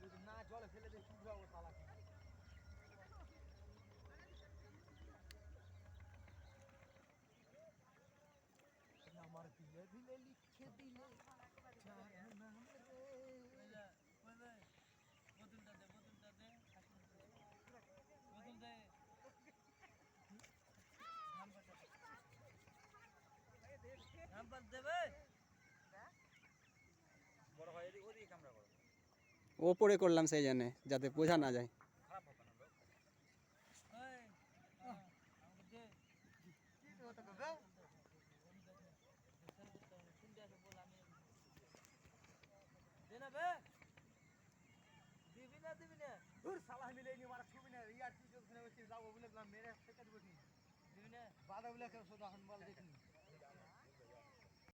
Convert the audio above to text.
যদি না জলে ফেলে দিয়ে চুড়াবো তালাকে আমার দিলে দিলে লিখে দিলে ওপরে করলাম সেই জন্যে যাতে বোঝা না যায়। দেবো তোকে বে? দে। না বে। দিবি না দিবি না। ধুর সালা মিলে নি মারা ছবি না। ইয়ার তুই ওখানে যাব বলে বললাম মেরে ফেকে দিব দিবি না। বাধা বলে।